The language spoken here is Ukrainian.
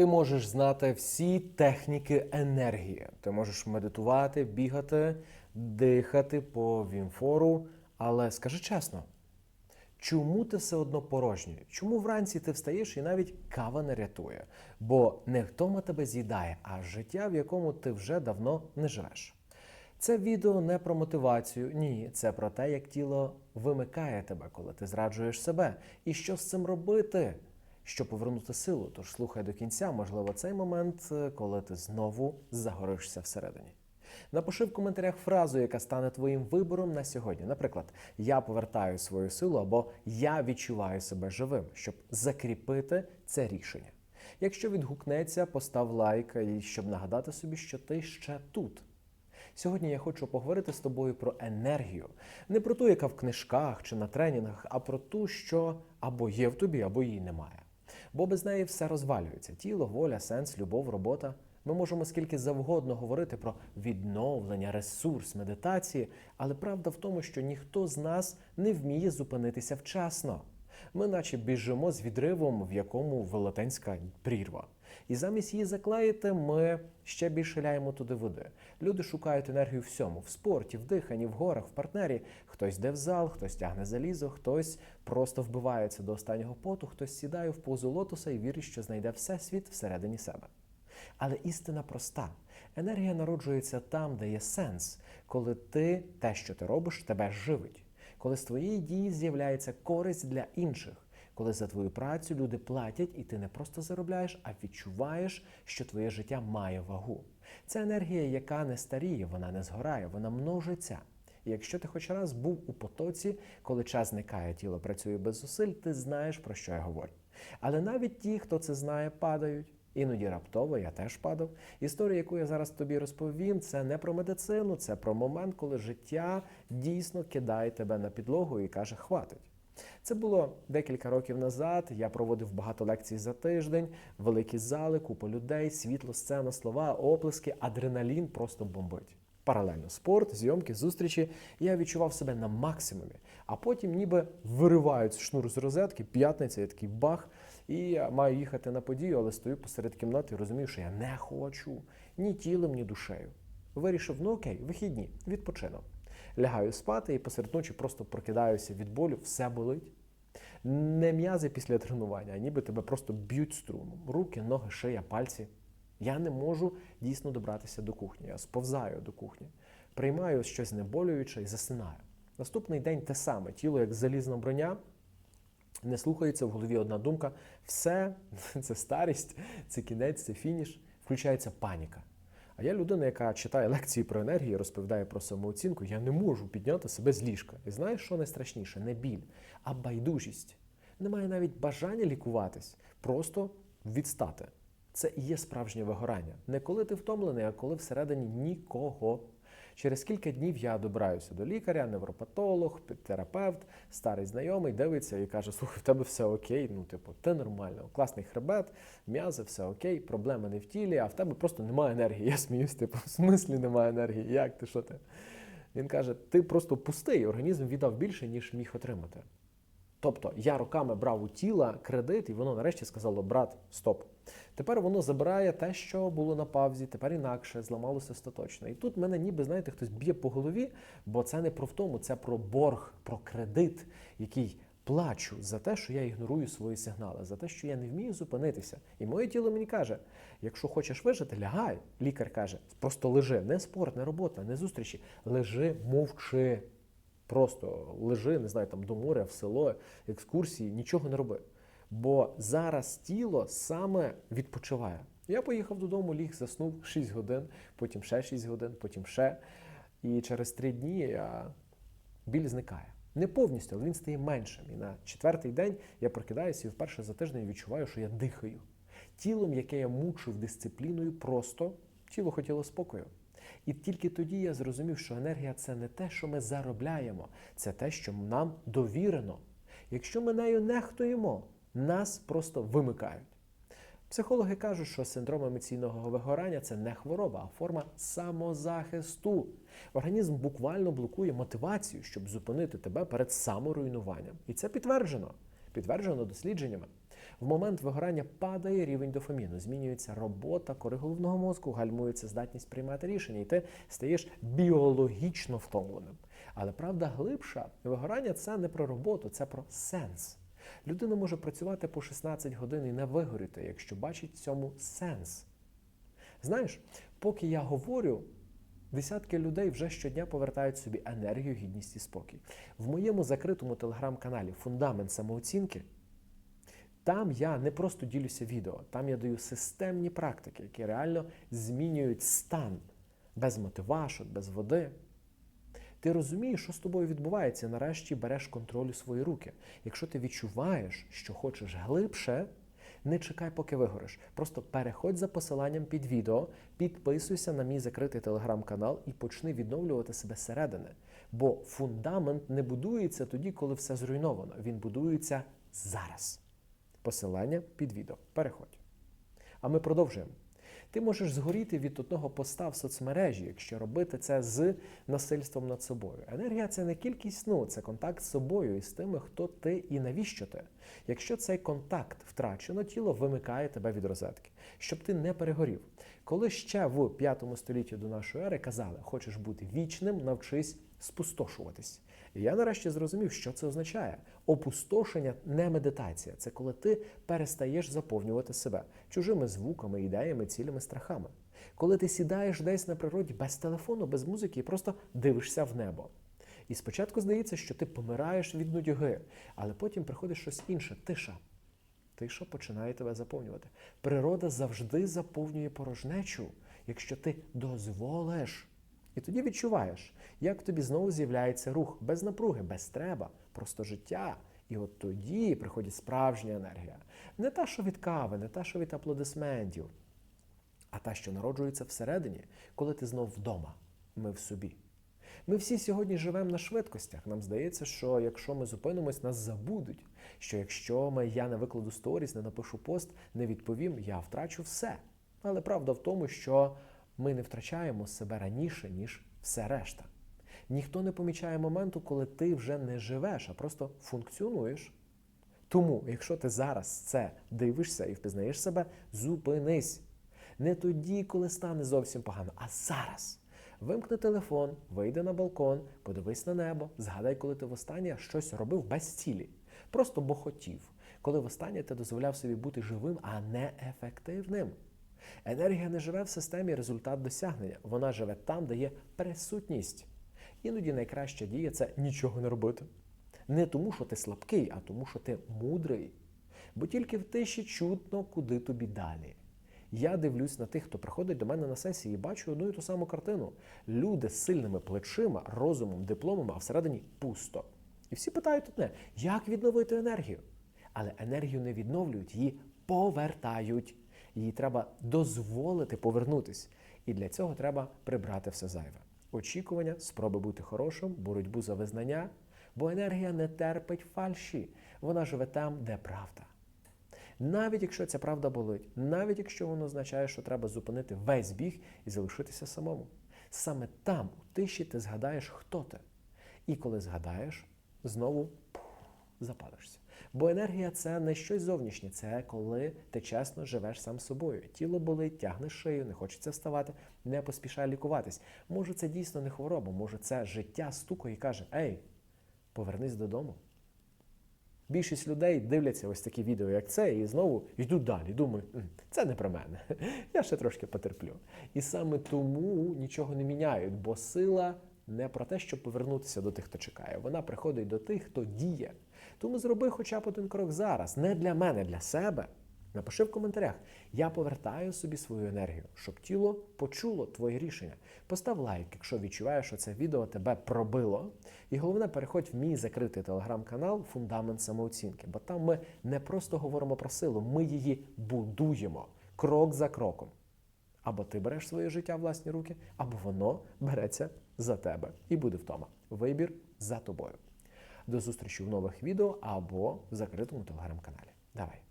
Ти можеш знати всі техніки енергії. Ти можеш медитувати, бігати, дихати по вімфору. Але скажи чесно, чому ти все одно порожній? Чому вранці ти встаєш і навіть кава не рятує? Бо не втома тебе з'їдає, а життя, в якому ти вже давно не живеш. Це відео не про мотивацію, ні, це про те, як тіло вимикає тебе, коли ти зраджуєш себе, і що з цим робити, щоб повернути силу. Тож слухай до кінця, можливо, цей момент, е, коли ти знову загоришся всередині. Напиши в коментарях фразу, яка стане твоїм вибором на сьогодні. Наприклад, я повертаю свою силу або я відчуваю себе живим, щоб закріпити це рішення. Якщо відгукнеться, постав лайк, і щоб нагадати собі, що ти ще тут. Сьогодні я хочу поговорити з тобою про енергію, не про ту, яка в книжках чи на тренінгах, а про ту, що або є в тобі, або її немає. Бо без неї все розвалюється: тіло, воля, сенс, любов, робота. Ми можемо скільки завгодно говорити про відновлення, ресурс, медитації, але правда в тому, що ніхто з нас не вміє зупинитися вчасно. Ми, наче біжимо з відривом, в якому велетенська прірва. І замість її заклеїти, ми ще більше ляємо туди води. Люди шукають енергію всьому: в спорті, в диханні, в горах, в партнері. Хтось йде в зал, хтось тягне залізо, хтось просто вбивається до останнього поту, хтось сідає в позу лотоса і вірить, що знайде всесвіт всередині себе. Але істина проста: енергія народжується там, де є сенс, коли ти те, що ти робиш, тебе живить, коли з твоєї дії з'являється користь для інших, коли за твою працю люди платять, і ти не просто заробляєш, а відчуваєш, що твоє життя має вагу. Це енергія, яка не старіє, вона не згорає, вона множиться. І якщо ти хоч раз був у потоці, коли час зникає, тіло працює без зусиль, ти знаєш, про що я говорю. Але навіть ті, хто це знає, падають. Іноді раптово я теж падав. Історія, яку я зараз тобі розповім, це не про медицину, це про момент, коли життя дійсно кидає тебе на підлогу і каже Хватить. Це було декілька років назад. Я проводив багато лекцій за тиждень, великі зали, купа людей, світло, сцена, слова, оплески, адреналін просто бомбить. Паралельно спорт, зйомки, зустрічі. Я відчував себе на максимумі, а потім ніби виривають шнур з розетки, п'ятниця, я такий бах, і маю їхати на подію, але стою посеред кімнати і розумію, що я не хочу ні тілом, ні душею. Вирішив, ну окей, вихідні, відпочину. Лягаю спати і посеред ночі просто прокидаюся від болю, все болить. Не м'язи після тренування, а ніби тебе просто б'ють струмом. Руки, ноги, шия, пальці. Я не можу дійсно добратися до кухні. Я сповзаю до кухні, приймаю щось знеболююче і засинаю. Наступний день те саме, тіло як залізна броня. Не слухається в голові одна думка: все, це старість, це кінець, це фініш. Включається паніка. А я людина, яка читає лекції про енергію, розповідає про самооцінку, я не можу підняти себе з ліжка. І знаєш, що найстрашніше? Не біль, а байдужість. Немає навіть бажання лікуватись, просто відстати. Це і є справжнє вигорання. Не коли ти втомлений, а коли всередині нікого. Через кілька днів я добираюся до лікаря, невропатолог, терапевт, старий знайомий дивиться і каже: Слухай, в тебе все окей. Ну, типу, ти нормально, класний хребет, м'язи, все окей, проблеми не в тілі, а в тебе просто немає енергії. Я сміюсь, типу, в смислі немає енергії. Як ти що ти? Він каже: ти просто пустий, організм віддав більше, ніж міг отримати. Тобто я роками брав у тіла кредит, і воно нарешті сказало: брат, стоп. Тепер воно забирає те, що було на павзі, тепер інакше, зламалося остаточно. І тут мене ніби, знаєте, хтось б'є по голові, бо це не про втому, це про борг, про кредит, який плачу за те, що я ігнорую свої сигнали, за те, що я не вмію зупинитися. І моє тіло мені каже: якщо хочеш вижити, лягай. Лікар каже, просто лежи, не спорт, не робота, не зустрічі. Лежи, мовчи. Просто лежи, не знаю, там до моря, в село, екскурсії, нічого не роби. Бо зараз тіло саме відпочиває. Я поїхав додому, ліг, заснув 6 годин, потім ще 6 годин, потім ще. І через 3 дні біль зникає. Не повністю, але він стає меншим. І на четвертий день я прокидаюся і вперше за тиждень відчуваю, що я дихаю. Тілом, яке я мучив дисципліною, просто тіло хотіло спокою. І тільки тоді я зрозумів, що енергія це не те, що ми заробляємо, це те, що нам довірено. Якщо ми нею нехтуємо, нас просто вимикають. Психологи кажуть, що синдром емоційного вигорання це не хвороба, а форма самозахисту. Організм буквально блокує мотивацію, щоб зупинити тебе перед саморуйнуванням. І це підтверджено. Підтверджено дослідженнями. В момент вигорання падає рівень дофаміну, змінюється робота кори головного мозку, гальмується здатність приймати рішення, і ти стаєш біологічно втомленим. Але правда глибша, вигорання це не про роботу, це про сенс. Людина може працювати по 16 годин і не вигоріти, якщо бачить цьому сенс. Знаєш, поки я говорю, десятки людей вже щодня повертають собі енергію, гідність і спокій. В моєму закритому телеграм-каналі Фундамент самооцінки. Там я не просто ділюся відео, там я даю системні практики, які реально змінюють стан без мотивашок, без води. Ти розумієш, що з тобою відбувається, нарешті береш контроль у свої руки. Якщо ти відчуваєш, що хочеш глибше, не чекай, поки вигориш. Просто переходь за посиланням під відео, підписуйся на мій закритий телеграм-канал і почни відновлювати себе зсередини. Бо фундамент не будується тоді, коли все зруйновано. Він будується зараз. Посилання під відео. Переходь. А ми продовжуємо. Ти можеш згоріти від одного поста в соцмережі, якщо робити це з насильством над собою. Енергія це не кількість сну, це контакт з собою і з тими, хто ти і навіщо ти. Якщо цей контакт втрачено, тіло вимикає тебе від розетки, щоб ти не перегорів. Коли ще в 5 столітті до нашої ери казали, хочеш бути вічним, навчись спустошуватись. І я нарешті зрозумів, що це означає. Опустошення не медитація. Це коли ти перестаєш заповнювати себе чужими звуками, ідеями, цілями, страхами. Коли ти сідаєш десь на природі без телефону, без музики і просто дивишся в небо. І спочатку здається, що ти помираєш від нудьги, але потім приходить щось інше тиша. Тиша починає тебе заповнювати. Природа завжди заповнює порожнечу, якщо ти дозволиш. І тоді відчуваєш, як тобі знову з'являється рух без напруги, без треба, просто життя. І от тоді приходить справжня енергія. Не та, що від кави, не та, що від аплодисментів, а та, що народжується всередині, коли ти знов вдома, ми в собі. Ми всі сьогодні живемо на швидкостях. Нам здається, що якщо ми зупинимось, нас забудуть. Що якщо ми, я не викладу сторіс, не напишу пост, не відповім, я втрачу все. Але правда в тому, що ми не втрачаємо себе раніше, ніж все решта. Ніхто не помічає моменту, коли ти вже не живеш, а просто функціонуєш. Тому, якщо ти зараз це дивишся і впізнаєш себе, зупинись. Не тоді, коли стане зовсім погано, а зараз. Вимкни телефон, вийди на балкон, подивись на небо, згадай, коли ти востаннє щось робив без цілі. Просто бо хотів, коли востаннє ти дозволяв собі бути живим, а не ефективним. Енергія не живе в системі результат досягнення. Вона живе там, де є присутність. Іноді найкраща дія це нічого не робити. Не тому, що ти слабкий, а тому, що ти мудрий. Бо тільки в тиші чутно, куди тобі далі. Я дивлюсь на тих, хто приходить до мене на сесії, і бачу одну і ту саму картину. Люди з сильними плечима, розумом, дипломами, а всередині пусто. І всі питають одне, як відновити енергію? Але енергію не відновлюють, її повертають. Її треба дозволити повернутись. І для цього треба прибрати все зайве. Очікування, спроби бути хорошим, боротьбу за визнання, бо енергія не терпить фальші. Вона живе там, де правда. Навіть якщо ця правда болить, навіть якщо воно означає, що треба зупинити весь біг і залишитися самому. Саме там, у тиші, ти згадаєш, хто ти. І коли згадаєш, знову запалишся. Бо енергія це не щось зовнішнє, це коли ти чесно живеш сам собою. Тіло болить, тягнеш шию, не хочеться вставати, не поспішай лікуватись. Може, це дійсно не хвороба, може, це життя стукає і каже: Ей, повернись додому. Більшість людей дивляться ось такі відео, як це, і знову йдуть далі. Думають, «М, це не про мене. Я ще трошки потерплю. І саме тому нічого не міняють, бо сила не про те, щоб повернутися до тих, хто чекає. Вона приходить до тих, хто діє. Тому зроби хоча б один крок зараз. Не для мене, для себе. Напиши в коментарях. Я повертаю собі свою енергію, щоб тіло почуло твоє рішення. Постав лайк, якщо відчуваєш, що це відео тебе пробило. І головне, переходь в мій закритий телеграм-канал Фундамент самооцінки. Бо там ми не просто говоримо про силу, ми її будуємо крок за кроком. Або ти береш своє життя в власні руки, або воно береться за тебе і буде втома. Вибір за тобою. До зустрічі в нових відео або в закритому телеграм-каналі. Давай!